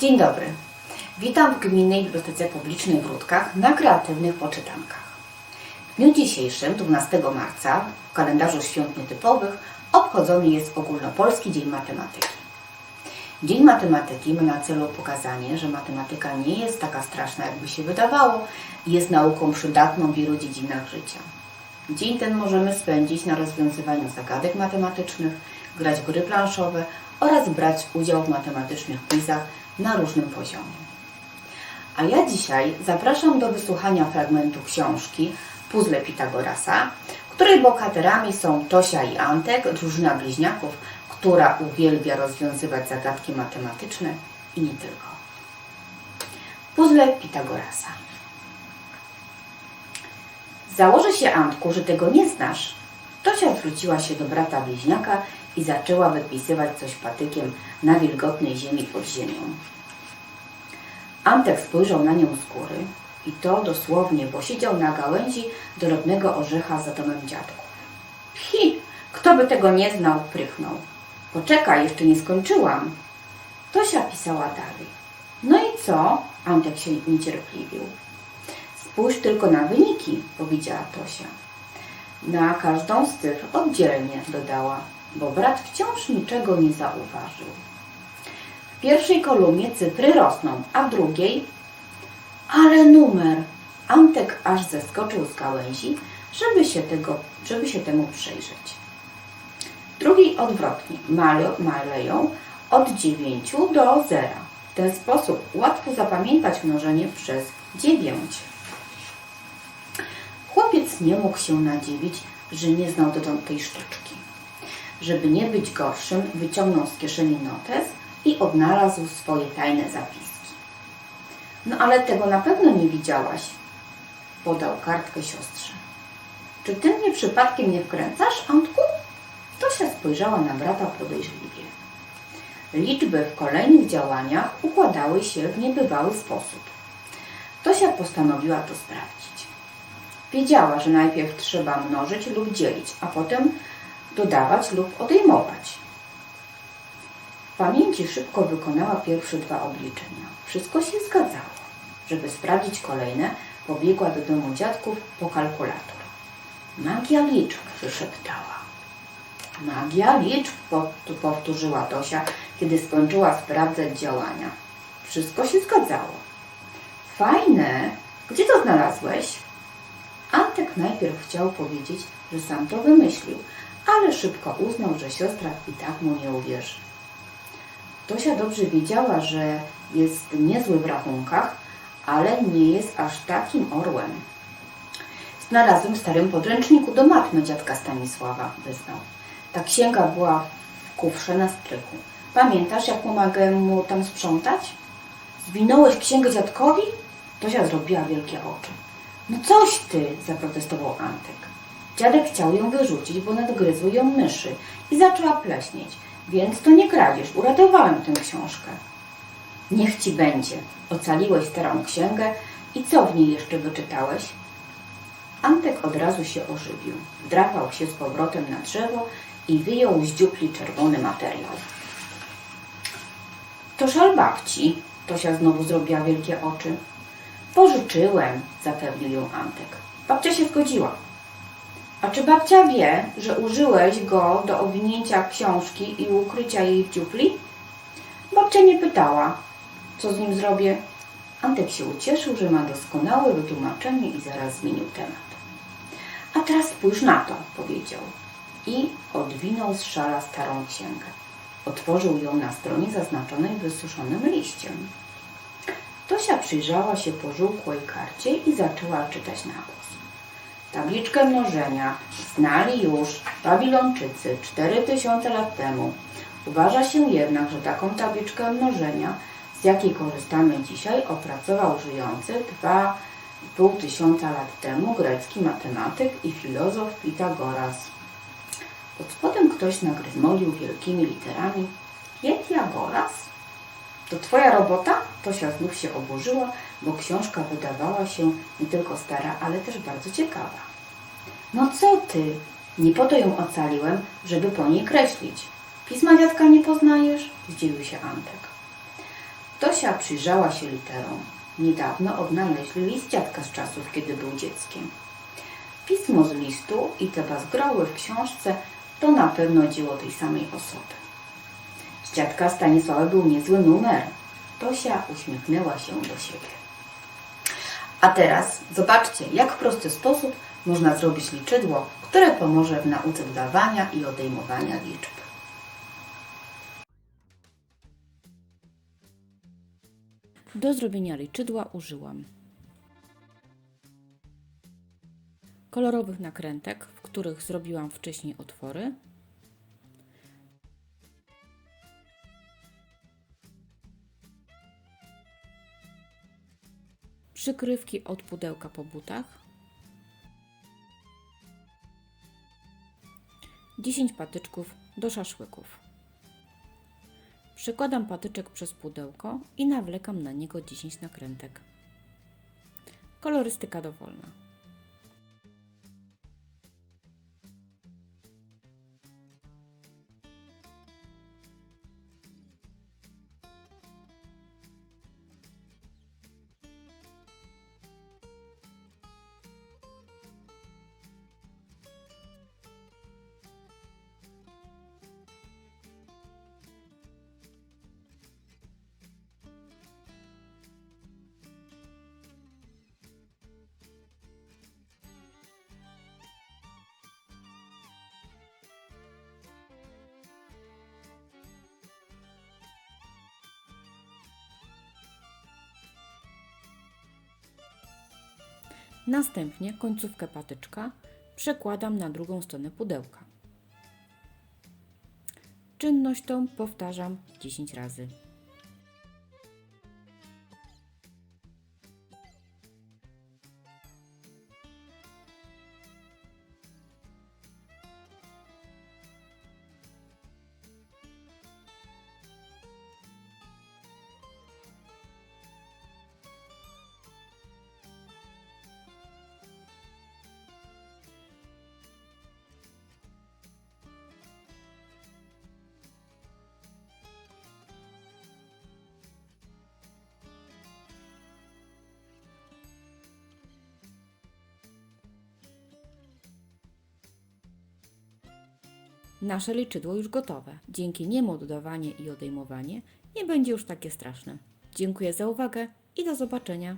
Dzień dobry. Witam w Gminnej Bibliotece Publicznej w Rudkach na kreatywnych poczytankach. W dniu dzisiejszym, 12 marca, w kalendarzu świąt nietypowych, obchodzony jest Ogólnopolski Dzień Matematyki. Dzień Matematyki ma na celu pokazanie, że matematyka nie jest taka straszna, jakby się wydawało i jest nauką przydatną w wielu dziedzinach życia. Dzień ten możemy spędzić na rozwiązywaniu zagadek matematycznych, grać w gry planszowe oraz brać udział w matematycznych quizach na różnym poziomie. A ja dzisiaj zapraszam do wysłuchania fragmentu książki Puzzle Pitagorasa, której bohaterami są Tosia i Antek, drużyna bliźniaków, która uwielbia rozwiązywać zagadki matematyczne i nie tylko. Puzzle Pitagorasa. Założę się, Antku, że tego nie znasz. Tosia zwróciła się do brata bliźniaka i zaczęła wypisywać coś patykiem na wilgotnej ziemi pod ziemią. Antek spojrzał na nią z góry i to dosłownie, bo siedział na gałęzi drobnego orzecha za domem dziadków. Hi, kto by tego nie znał, prychnął. Poczekaj, jeszcze nie skończyłam. Tosia pisała dalej. No i co? Antek się niecierpliwił. Spójrz tylko na wyniki, powiedziała Tosia. Na każdą z tych oddzielnie dodała, bo brat wciąż niczego nie zauważył. W pierwszej kolumnie cyfry rosną, a w drugiej ale numer. Antek aż zeskoczył z gałęzi, żeby się, tego, żeby się temu przyjrzeć. W drugiej odwrotnie. Male- Maleją od 9 do 0. W ten sposób łatwo zapamiętać mnożenie przez 9. Chłopiec nie mógł się nadziwić, że nie znał dotąd tej sztuczki. Żeby nie być gorszym, wyciągnął z kieszeni notes i odnalazł swoje tajne zapiski. No ale tego na pewno nie widziałaś, podał kartkę siostrze. Czy ty mnie przypadkiem nie wkręcasz, Antku? Tosia spojrzała na brata podejrzliwie. Liczby w kolejnych działaniach układały się w niebywały sposób. Tosia postanowiła to sprawdzić. Wiedziała, że najpierw trzeba mnożyć lub dzielić, a potem dodawać lub odejmować. Pamięci szybko wykonała pierwsze dwa obliczenia. Wszystko się zgadzało. Żeby sprawdzić kolejne, pobiegła do domu dziadków po kalkulator. Magia liczb, wyszeptała. Magia liczb, po- powtórzyła Tosia, kiedy skończyła sprawdzać działania. Wszystko się zgadzało. Fajne. Gdzie to znalazłeś? Antek najpierw chciał powiedzieć, że sam to wymyślił, ale szybko uznał, że siostra i tak mu nie uwierzy. Tosia dobrze wiedziała, że jest niezły w rachunkach, ale nie jest aż takim orłem. Znalazłem w starym podręczniku do matmy dziadka Stanisława, wyznał. Ta księga była w kufrze na strychu. Pamiętasz, jak pomagałem mu tam sprzątać? Zwinąłeś księgę dziadkowi? Tosia zrobiła wielkie oczy. No coś ty, zaprotestował Antek. Dziadek chciał ją wyrzucić, bo nadgryzły ją myszy i zaczęła pleśnieć. Więc to nie kradzież, uratowałem tę książkę. Niech ci będzie. Ocaliłeś starą księgę i co w niej jeszcze wyczytałeś? Antek od razu się ożywił. Drapał się z powrotem na drzewo i wyjął z dziupli czerwony materiał. To szal babci. Tosia znowu zrobiła wielkie oczy. Pożyczyłem, zapewnił ją Antek. Babcia się zgodziła. A czy babcia wie, że użyłeś go do owinięcia książki i ukrycia jej w dziupli? Babcia nie pytała, co z nim zrobię. Antek się ucieszył, że ma doskonałe wytłumaczenie i zaraz zmienił temat. A teraz spójrz na to, powiedział. I odwinął z szala starą księgę. Otworzył ją na stronie zaznaczonej wysuszonym liściem. Tosia przyjrzała się pożółkłej karcie i zaczęła czytać na głos. Tabliczkę mnożenia znali już Babilończycy 4000 lat temu. Uważa się jednak, że taką tabliczkę mnożenia, z jakiej korzystamy dzisiaj, opracował żyjący 2,5 tysiąca lat temu grecki matematyk i filozof Pitagoras. Pod spodem ktoś nagryzmolił wielkimi literami Pietiagoras? To twoja robota? Tosia znów się oburzyła, bo książka wydawała się nie tylko stara, ale też bardzo ciekawa. No co ty? Nie po to ją ocaliłem, żeby po niej kreślić. Pisma dziadka nie poznajesz? Zdziwił się Antek. Tosia przyjrzała się literom. Niedawno odnaleźli list dziadka z czasów, kiedy był dzieckiem. Pismo z listu i te bazgroły w książce to na pewno dzieło tej samej osoby. Z dziadka Stanisława był niezły numer. Tosia uśmiechnęła się do siebie. A teraz zobaczcie, jak w prosty sposób można zrobić liczydło, które pomoże w nauce dodawania i odejmowania liczb. Do zrobienia liczydła użyłam kolorowych nakrętek, w których zrobiłam wcześniej otwory, przykrywki od pudełka po butach, 10 patyczków do szaszłyków. Przekładam patyczek przez pudełko i nawlekam na niego 10 nakrętek. Kolorystyka dowolna. Następnie końcówkę patyczka przekładam na drugą stronę pudełka. Czynność tą powtarzam 10 razy. Nasze liczydło już gotowe. Dzięki niemu dodawanie i odejmowanie nie będzie już takie straszne. Dziękuję za uwagę i do zobaczenia.